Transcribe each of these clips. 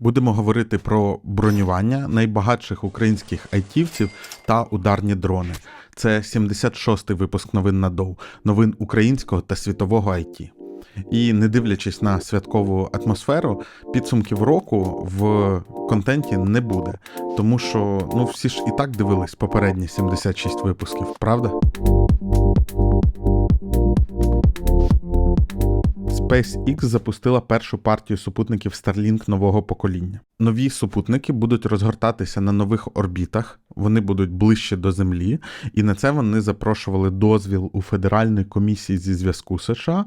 Будемо говорити про бронювання найбагатших українських айтівців та ударні дрони. Це 76-й випуск новин на ДОУ, новин українського та світового IT. І не дивлячись на святкову атмосферу, підсумків року в контенті не буде, тому що ну всі ж і так дивились попередні 76 випусків, правда? SpaceX запустила першу партію супутників Starlink нового покоління. Нові супутники будуть розгортатися на нових орбітах, вони будуть ближче до Землі, і на це вони запрошували дозвіл у Федеральної комісії зі зв'язку США,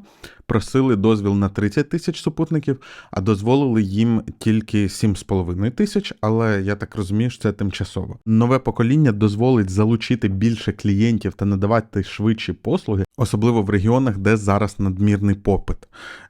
просили дозвіл на 30 тисяч супутників, а дозволили їм тільки 7,5 тисяч, але я так розумію, що це тимчасово. Нове покоління дозволить залучити більше клієнтів та надавати швидші послуги, особливо в регіонах, де зараз надмірний попит.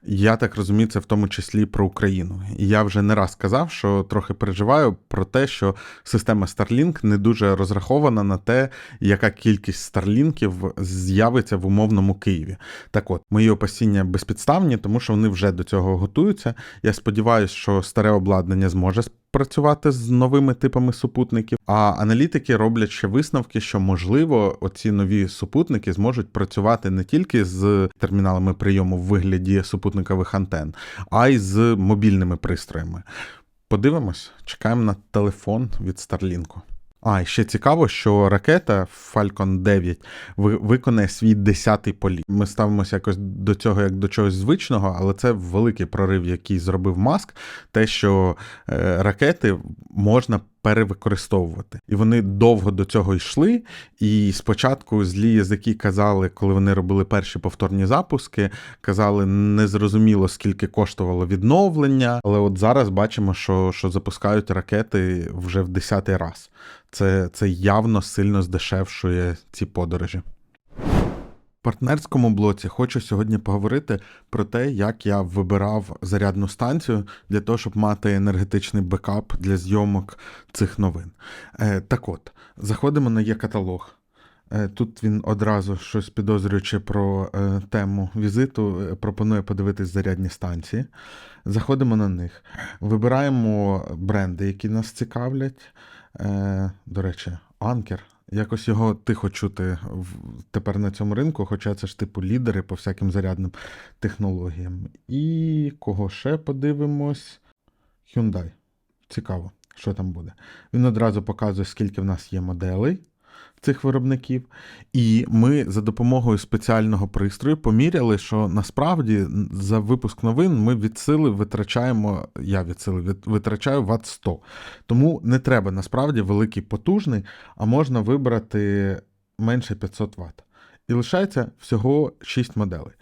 Я так розумію, це в тому числі про Україну. І я вже не раз казав, що трохи переживаю про те, що система Starlink не дуже розрахована на те, яка кількість старлінків з'явиться в умовному Києві. Так от, мої опасіння безпідставні, тому що вони вже до цього готуються. Я сподіваюся, що старе обладнання зможе працювати з новими типами супутників. А аналітики роблять ще висновки, що можливо оці нові супутники зможуть працювати не тільки з терміналами прийому в вигляді супутникових антен, а й з мобільними пристроями. Подивимось, чекаємо на телефон від Starlink. А, ще цікаво, що ракета Falcon 9 виконає свій 10-й політ. Ми ставимося якось до цього як до чогось звичного, але це великий прорив, який зробив Маск. Те, що е, ракети можна перевикористовувати. І вони довго до цього йшли. І спочатку злі язики казали, коли вони робили перші повторні запуски, казали, незрозуміло, скільки коштувало відновлення. Але от зараз бачимо, що що запускають ракети вже в десятий раз. Це, Це явно сильно здешевшує ці подорожі партнерському блоці хочу сьогодні поговорити про те, як я вибирав зарядну станцію для того, щоб мати енергетичний бекап для зйомок цих новин. Е, так от, заходимо на є-каталог. Е, тут він одразу щось підозрюючи про е, тему візиту, пропонує подивитись зарядні станції. Заходимо на них, вибираємо бренди, які нас цікавлять. До речі, Анкер Якось його тихо чути тепер на цьому ринку, хоча це ж типу лідери по всяким зарядним технологіям. І кого ще подивимось? Hyundai. Цікаво, що там буде. Він одразу показує, скільки в нас є моделей цих виробників. І ми за допомогою спеціального пристрою поміряли, що насправді за випуск новин ми від сили витрачаємо, я від сили витрачаю ватт 100. Тому не треба насправді великий потужний, а можна вибрати менше 500 Вт. І лишається всього 6 моделей.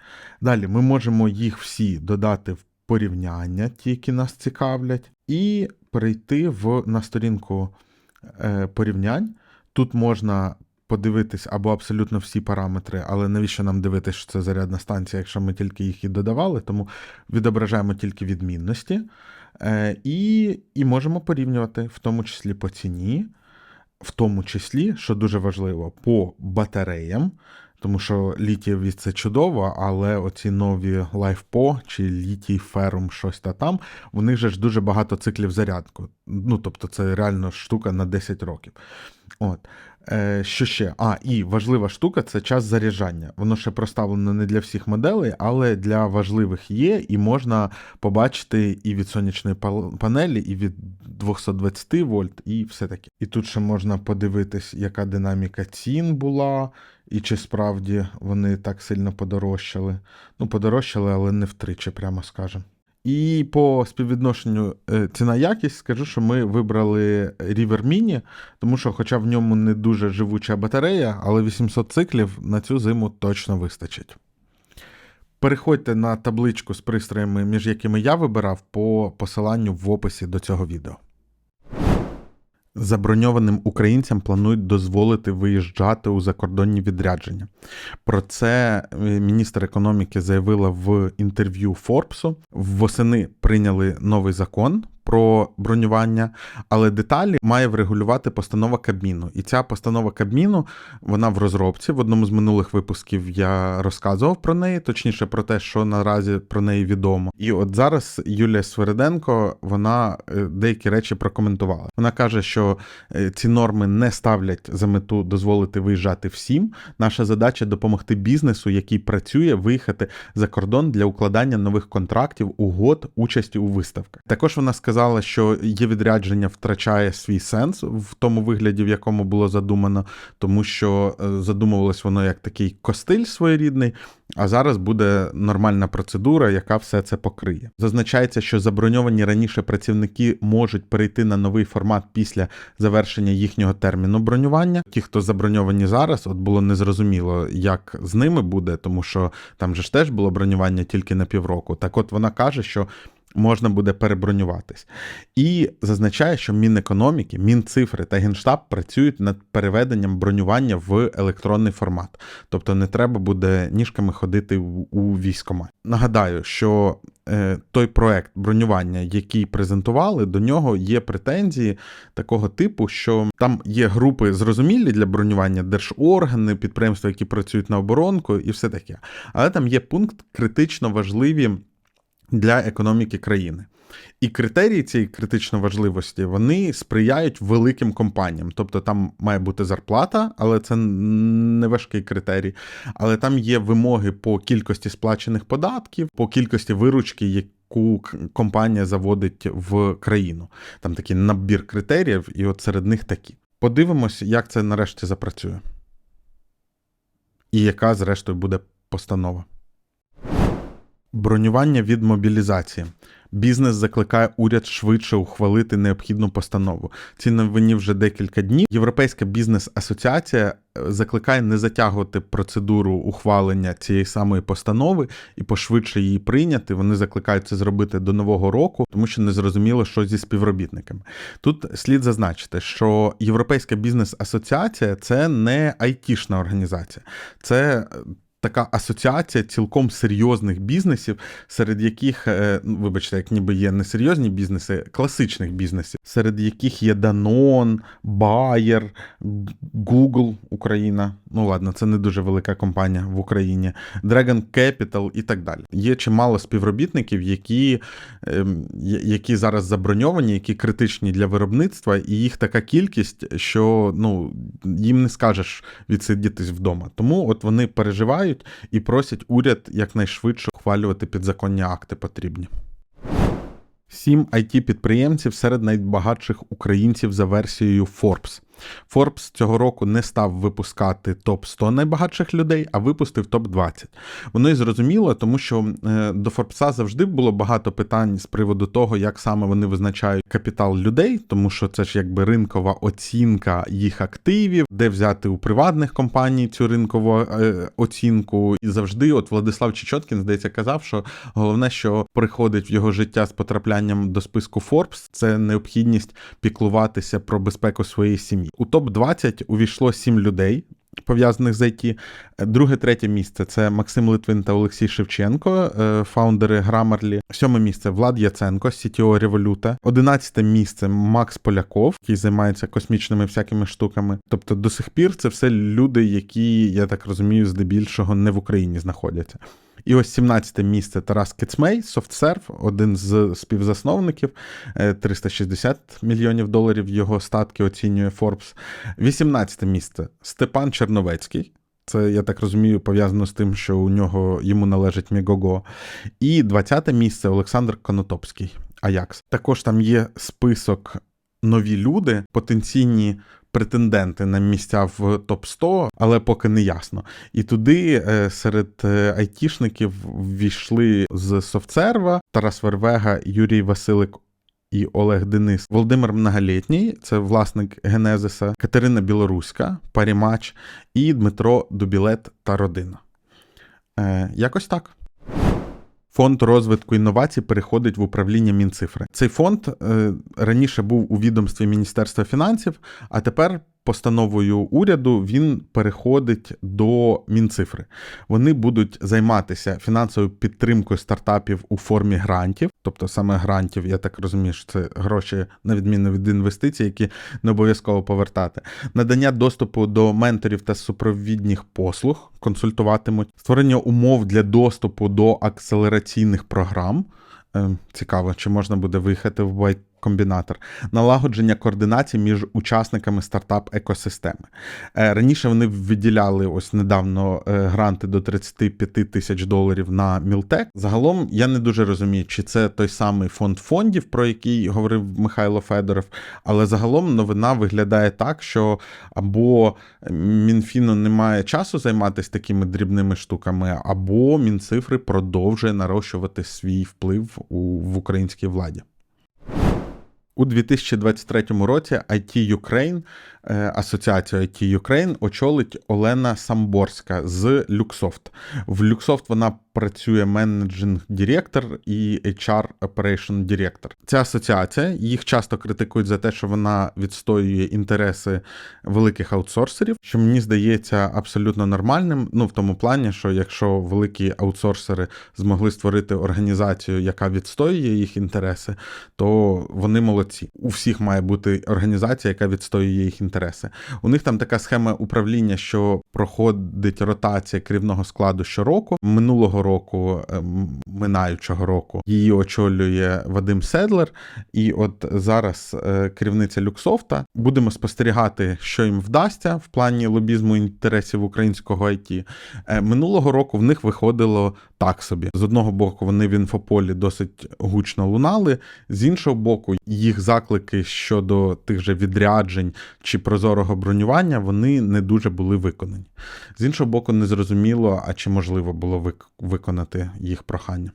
Далі ми можемо їх всі додати в порівняння, ті, які нас цікавлять, і перейти в, на сторінку е, порівнянь. Тут можна подивитись або абсолютно всі параметри, але навіщо нам дивитися, що це зарядна станція, якщо ми тільки їх і додавали, тому відображаємо тільки відмінності. Е, І і можемо порівнювати, в тому числі по ціні, в тому числі, що дуже важливо, по батареям. Тому що літієві це чудово, але оці нові LifePo чи літій ферум, щось та там, в них же ж дуже багато циклів зарядку. Ну, тобто, це реально штука на 10 років. От. Е, Що ще? А, і важлива штука це час заряджання. Воно ще проставлено не для всіх моделей, але для важливих є, і можна побачити і від сонячної панелі, і від 220 вольт, і все таке. І тут ще можна подивитись, яка динаміка цін була, і чи справді вони так сильно подорожчали. Ну, подорожчали, але не втричі, прямо скажемо. І по співвідношенню е, ціна-якість скажу, що ми вибрали River Mini, тому що, хоча в ньому не дуже живуча батарея, але 800 циклів на цю зиму точно вистачить. Переходьте на табличку з пристроями, між якими я вибирав, по посиланню в описі до цього відео. Заброньованим українцям планують дозволити виїжджати у закордонні відрядження. Про це е, міністр економіки заявила в інтерв'ю Форбсу. Восени прийняли новий закон про бронювання, але деталі має врегулювати постанова Кабміну. І ця постанова Кабміну вона в розробці. В одному з минулих випусків я розказував про неї, точніше про те, що наразі про неї відомо. І от зараз Юлія Свериденко вона е, деякі речі прокоментувала. Вона каже, що е, ці норми не ставлять за мету дозволити виїжджати всім. Наша задача допомогти бізнесу, який працює, виїхати за кордон для укладання нових контрактів, угод, участі у виставках. Також вона сказала, що є відрядження втрачає свій сенс в тому вигляді, в якому було задумано, тому що е, задумувалось воно як такий костиль своєрідний. А зараз буде нормальна процедура, яка все це покриє. Зазначається, що заброньовані раніше працівники можуть перейти на новий формат після завершення їхнього терміну бронювання. Ті, хто заброньовані зараз, от було незрозуміло, як з ними буде, тому що там же ж теж було бронювання тільки на півроку. Так, от вона каже, що. Можна буде перебронюватись. І зазначає, що Мінекономіки, Мінцифри та Генштаб працюють над переведенням бронювання в електронний формат. Тобто не треба буде ніжками ходити у, військкомат. Нагадаю, що е, той проект бронювання, який презентували, до нього є претензії такого типу, що там є групи зрозумілі для бронювання, держоргани, підприємства, які працюють на оборонку, і все таке. Але там є пункт критично важливі для економіки країни. І критерії цієї критично важливості вони сприяють великим компаніям. Тобто там має бути зарплата, але це не важкий критерій. Але там є вимоги по кількості сплачених податків, по кількості виручки, яку компанія заводить в країну. Там такий набір критеріїв, і от серед них такі. Подивимось, як це нарешті запрацює. І яка, зрештою, буде постанова. Бронювання від мобілізації. Бізнес закликає уряд швидше ухвалити необхідну постанову. Ці новині вже декілька днів. Європейська бізнес-асоціація закликає не затягувати процедуру ухвалення цієї самої постанови і пошвидше її прийняти. Вони закликають це зробити до нового року, тому що не зрозуміло, що зі співробітниками. Тут слід зазначити, що Європейська бізнес-асоціація це не айтішна організація, це така асоціація цілком серйозних бізнесів, серед яких, е, ну, вибачте, як ніби є несерйозні бізнеси, класичних бізнесів, серед яких є Danone, Bayer, Google Україна. Ну ладно, це не дуже велика компанія в Україні, Dragon Capital і так далі. Є чимало співробітників, які ем, які зараз заброньовані, які критичні для виробництва, і їх така кількість, що ну, їм не скажеш відсидітись вдома. Тому от вони переживають і просять уряд якнайшвидше ухвалювати підзаконні акти потрібні. Сім it підприємців серед найбагатших українців за версією Forbes. Forbes цього року не став випускати топ 100 найбагатших людей, а випустив топ 20 Воно і зрозуміло, тому що е, до Форбса завжди було багато питань з приводу того, як саме вони визначають капітал людей, тому що це ж якби ринкова оцінка їх активів, де взяти у приватних компаній цю ринкову е, оцінку. І завжди, от Владислав Чечоткін, здається, казав, що головне, що приходить в його життя з потраплянням до списку Forbes, це необхідність піклуватися про безпеку своєї сім'ї. У топ-20 увійшло 7 людей. Пов'язаних з IT. Друге, третє місце це Максим Литвин та Олексій Шевченко, е, фаундери Grammarly. Сьоме місце Влад Яценко, CTO Revoluta. Одинадцяте місце Макс Поляков, який займається космічними всякими штуками. Тобто до сих пір це все люди, які, я так розумію, здебільшого не в Україні знаходяться. І ось 17 місце Тарас Кицмей, SoftServe, один з співзасновників, 360 е, мільйонів доларів його статки оцінює Forbes. 18 місце Степан Черновецький. Це, я так розумію, пов'язано з тим, що у нього йому належить Мегого. І 20 місце Олександр Конотопський. Аякс. Також там є список нові люди, потенційні претенденти на місця в топ 100 але поки не ясно. І туди е, серед е, айтішників ввійшли з Софтсерва Тарас Вервега, Юрій Василик. І Олег Денис, Володимир Многолітній, це власник Генезиса, Катерина Білоруська, Парімач і Дмитро Дубілет та родина. Е, Якось так. Фонд розвитку інновацій переходить в управління Мінцифри. Цей фонд е, раніше був у відомстві Міністерства фінансів, а тепер постановою уряду він переходить до Мінцифри. Вони будуть займатися фінансовою підтримкою стартапів у формі грантів, тобто саме грантів, я так розумію, що це гроші на відміну від інвестицій, які не обов'язково повертати, надання доступу до менторів та супровідних послуг, консультуватимуть, створення умов для доступу до акселераційних програм. Е, Цікаво, чи можна буде виїхати в байт комбінатор, налагодження координації між учасниками стартап-екосистеми. Е, Раніше вони виділяли ось недавно е, гранти до 35 тисяч доларів на Мілтек. Загалом я не дуже розумію, чи це той самий фонд фондів, про який говорив Михайло Федоров, але загалом новина виглядає так, що або Мінфіну немає часу займатися такими дрібними штуками, або Мінцифри продовжує нарощувати свій вплив у, в українській владі. У 2023 році IT Ukraine, е, асоціацію IT Ukraine очолить Олена Самборська з Luxoft. В Luxoft вона працює менеджинг директор і HR Operation Director. Ця асоціація їх часто критикують за те, що вона відстоює інтереси великих аутсорсерів, що мені здається абсолютно нормальним. Ну в тому плані, що якщо великі аутсорсери змогли створити організацію, яка відстоює їх інтереси, то вони молодці. У всіх має бути організація, яка відстоює їх інтереси. У них там така схема управління, що проходить ротація керівного складу щороку. Минулого року, ем, минаючого року, її очолює Вадим Седлер. І от зараз е, керівниця Люксофта. Будемо спостерігати, що їм вдасться в плані лобізму інтересів українського IT. Е, Минулого року в них виходило так собі. З одного боку, вони в інфополі досить гучно лунали, з іншого боку, їх заклики щодо тих же відряджень чи прозорого бронювання вони не дуже були виконані. З іншого боку, не зрозуміло, а чи можливо було виконати їх прохання.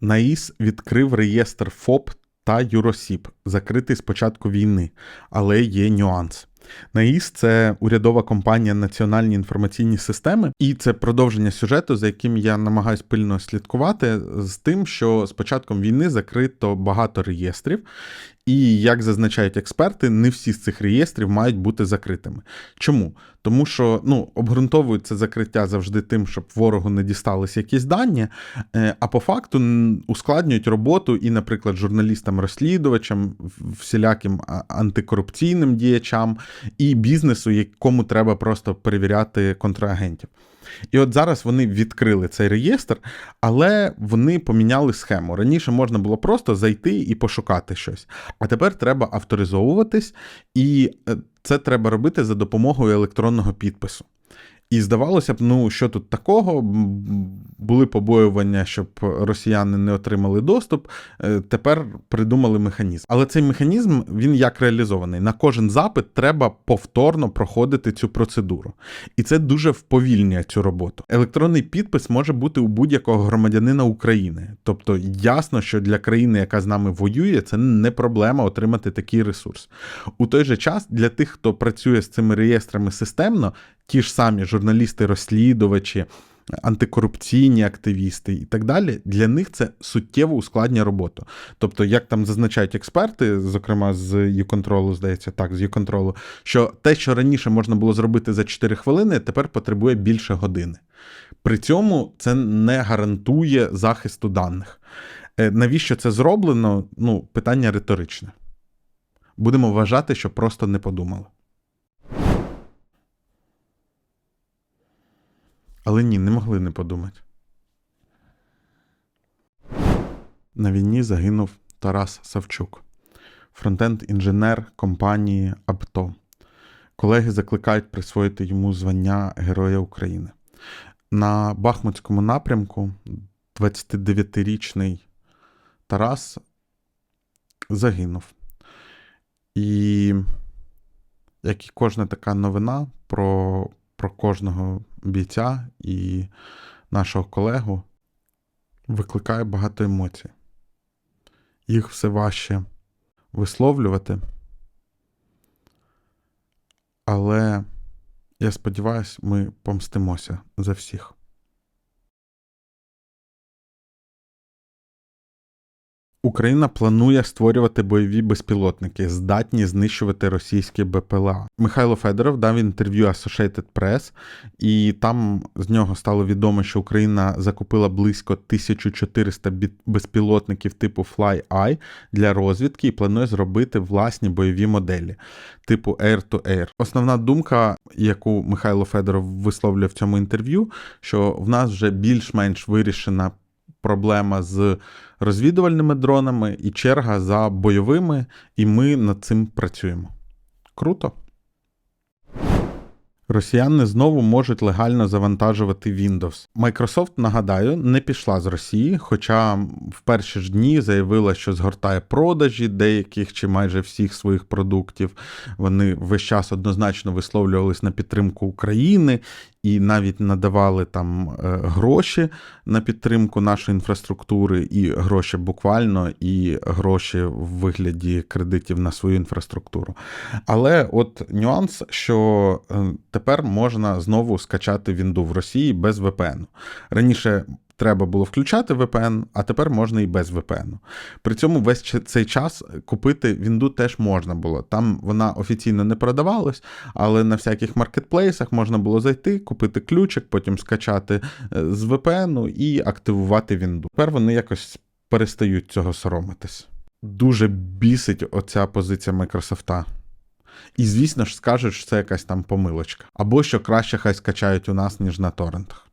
НАІС відкрив реєстр ФОП та Юросіб, закритий з початку війни, але є нюанс. НАІС це урядова компанія Національні інформаційні системи, і це продовження сюжету, за яким я намагаюсь пильно слідкувати, з тим, що з початком війни закрито багато реєстрів, і як зазначають експерти, не всі з цих реєстрів мають бути закритими. Чому? Тому що ну, обґрунтовують закриття завжди тим, щоб ворогу не дісталися якісь дані, е, а по факту ускладнюють роботу і, наприклад, журналістам-розслідувачам, всіляким антикорупційним діячам і бізнесу, якому треба просто перевіряти контрагентів. І от зараз вони відкрили цей реєстр, але вони поміняли схему. Раніше можна було просто зайти і пошукати щось. А тепер треба авторизовуватись, і е, це треба робити за допомогою електронного підпису. І здавалося б, ну що тут такого? Були побоювання, щоб росіяни не отримали доступ. Е, Тепер придумали механізм. Але цей механізм він як реалізований. На кожен запит треба повторно проходити цю процедуру. І це дуже вповільнює цю роботу. Електронний підпис може бути у будь-якого громадянина України. Тобто ясно, що для країни, яка з нами воює, це не проблема отримати такий ресурс. У той же час для тих, хто працює з цими реєстрами системно, ті ж самі журналісти-розслідувачі, антикорупційні активісти і так далі, для них це суттєво ускладнює роботу. Тобто, як там зазначають експерти, зокрема з Юконтролу, здається, так, з Юконтролу, що те, що раніше можна було зробити за 4 хвилини, тепер потребує більше години. При цьому це не гарантує захисту даних. Е, Навіщо це зроблено? Ну, питання риторичне. Будемо вважати, що просто не подумали. Але ні, не могли не подумати. На війні загинув Тарас Савчук, фронтенд-інженер компанії Абто. Колеги закликають присвоїти йому звання Героя України. На Бахмутському напрямку 29-річний Тарас загинув. І як і кожна така новина про, про кожного бійця і нашого колегу викликає багато емоцій. Їх все важче висловлювати. Але я сподіваюся, ми помстимося за всіх. Україна планує створювати бойові безпілотники, здатні знищувати російські БПЛА. Михайло Федоров дав інтерв'ю Associated Press, і там з нього стало відомо, що Україна закупила близько 1400 безпілотників типу Fly-Eye для розвідки і планує зробити власні бойові моделі типу Air-to-Air. Основна думка, яку Михайло Федоров висловлює в цьому інтерв'ю, що в нас вже більш-менш вирішена проблема з розвідувальними дронами і черга за бойовими, і ми над цим працюємо. Круто. Росіяни знову можуть легально завантажувати Windows. Microsoft, нагадаю, не пішла з Росії, хоча в перші ж дні заявила, що згортає продажі деяких чи майже всіх своїх продуктів. Вони весь час однозначно висловлювались на підтримку України і навіть надавали там е, гроші на підтримку нашої інфраструктури, і гроші буквально, і гроші в вигляді кредитів на свою інфраструктуру. Але от нюанс, що е, тепер можна знову скачати Вінду в Росії без VPN. Раніше треба було включати VPN, а тепер можна і без VPN. При цьому весь цей час купити Вінду теж можна було. Там вона офіційно не продавалась, але на всяких маркетплейсах можна було зайти, купити ключик, потім скачати е, з VPN і активувати Вінду. Тепер вони якось перестають цього соромитись. Дуже бісить оця позиція Майкрософта. І, звісно ж, скажуть, що це якась там помилочка. Або що краще хай скачають у нас, ніж на торрентах.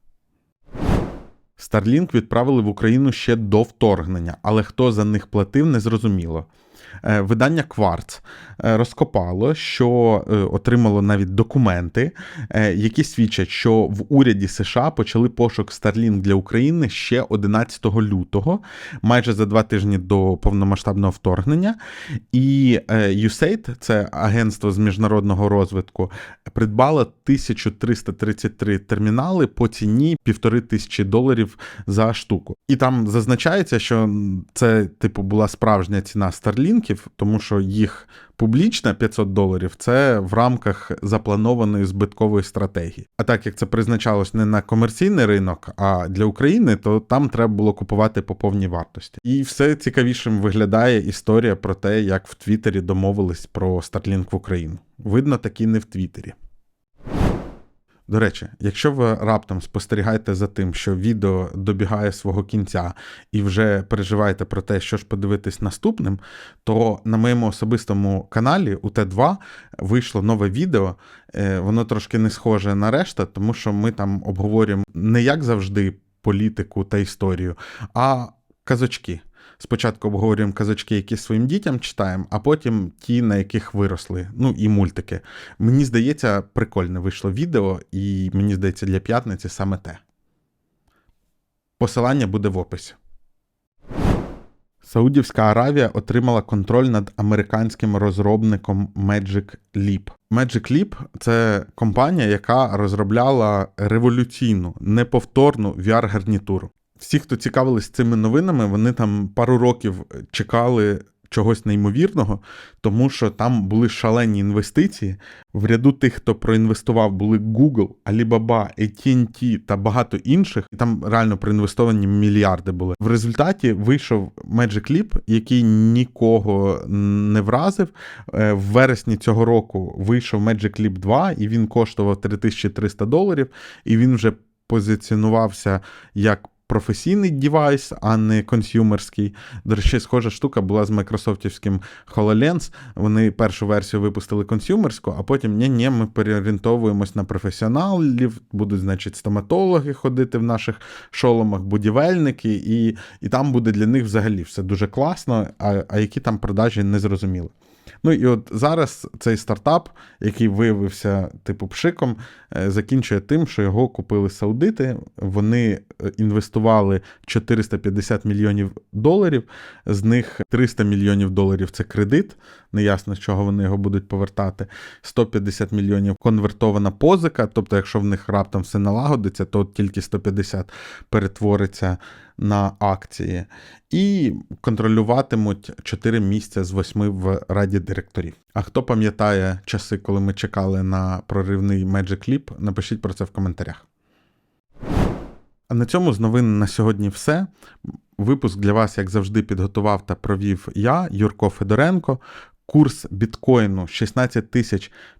Starlink відправили в Україну ще до вторгнення, але хто за них платив, незрозуміло. Е, Видання Кварц е, розкопало, що е, отримало навіть документи, е, які свідчать, що в уряді США почали пошук Starlink для України ще 11 лютого, майже за два тижні до повномасштабного вторгнення. І е, USAID, це агентство з міжнародного розвитку, придбало 1333 термінали по ціні півтори тисячі доларів за штуку. І там зазначається, що це, типу, була справжня ціна старлінків, тому що їх публічна 500 доларів це в рамках запланованої збиткової стратегії. А так як це призначалось не на комерційний ринок, а для України, то там треба було купувати по повній вартості. І все цікавішим виглядає історія про те, як в Твіттері домовились про Starlink в Україну. Видно, такі не в Твіттері. До речі, якщо ви раптом спостерігаєте за тим, що відео добігає свого кінця і вже переживаєте про те, що ж подивитись наступним, то на моєму особистому каналі у Т2 вийшло нове відео. Е, Воно трошки не схоже на решта, тому що ми там обговорюємо не як завжди політику та історію, а казочки. Спочатку обговорюємо казочки, які своїм дітям читаємо, а потім ті, на яких виросли. Ну і мультики. Мені здається, прикольне вийшло відео, і мені здається, для п'ятниці саме те. Посилання буде в описі. Саудівська Аравія отримала контроль над американським розробником Magic Leap. Magic Leap – це компанія, яка розробляла революційну, неповторну VR-гарнітуру. Всі, хто цікавились цими новинами, вони там пару років чекали чогось неймовірного, тому що там були шалені інвестиції. В ряду тих, хто проінвестував, були Google, Alibaba, AT&T та багато інших. І там реально проінвестовані мільярди були. В результаті вийшов Magic Leap, який нікого не вразив. Е, В вересні цього року вийшов Magic Leap 2, і він коштував 3300 доларів, і він вже позиціонувався як професійний девайс, а не консюмерський. До речі, схожа штука була з майкрософтівським HoloLens. Вони першу версію випустили консюмерську, а потім ні ні ми переорієнтовуємось на професіоналів, будуть, значить, стоматологи ходити в наших шоломах, будівельники, і і там буде для них взагалі все дуже класно, а, а які там продажі не зрозуміли. Ну і от зараз цей стартап, який виявився типу пшиком, е, закінчує тим, що його купили саудити. Вони е, інвестували 450 мільйонів доларів, з них 300 мільйонів доларів це кредит. Неясно, з чого вони його будуть повертати. 150 мільйонів конвертована позика. Тобто, якщо в них раптом все налагодиться, то от тільки 150 перетвориться на акції. І контролюватимуть 4 місця з 8 в раді директорів. А хто пам'ятає часи, коли ми чекали на проривний Magic Leap, напишіть про це в коментарях. А на цьому з новин на сьогодні все. Випуск для вас, як завжди, підготував та провів я, Юрко Федоренко. Курс біткоїну 16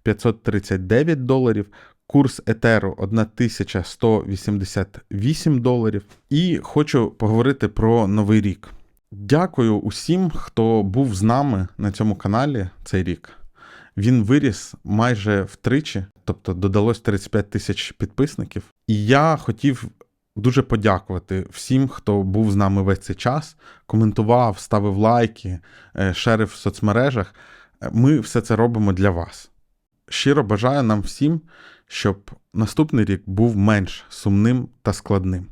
539 доларів, курс етеру 1188 доларів. І хочу поговорити про новий рік. Дякую усім, хто був з нами на цьому каналі цей рік. Він виріс майже втричі, тобто додалось 35 тисяч підписників. І я хотів дуже подякувати всім, хто був з нами весь цей час, коментував, ставив лайки, е, шерив в соцмережах. Ми все це робимо для вас. Щиро бажаю нам всім, щоб наступний рік був менш сумним та складним.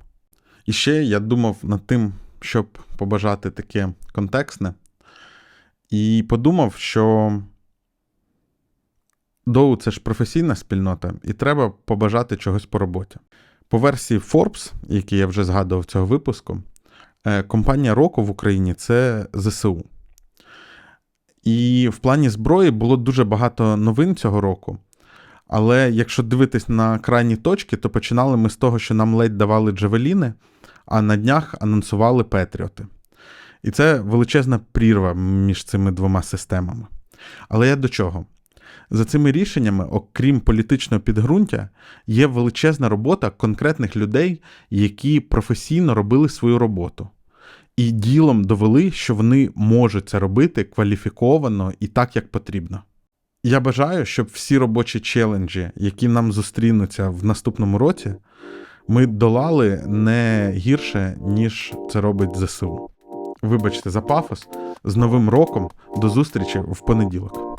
І ще я думав над тим, щоб побажати таке контекстне, і подумав, що Доу це ж професійна спільнота, і треба побажати чогось по роботі. По версії Forbes, який я вже згадував цього випуску, е, компанія року в Україні це ЗСУ. І в плані зброї було дуже багато новин цього року. Але якщо дивитись на крайні точки, то починали ми з того, що нам ледь давали Джавеліни, а на днях анонсували Петріоти. І це величезна прірва між цими двома системами. Але я до чого? За цими рішеннями, окрім політичного підґрунтя, є величезна робота конкретних людей, які професійно робили свою роботу. І ділом довели, що вони можуть це робити кваліфіковано і так, як потрібно. Я бажаю, щоб всі робочі челенджі, які нам зустрінуться в наступному році, ми долали не гірше, ніж це робить ЗСУ. Вибачте за пафос. З Новим роком до зустрічі в понеділок.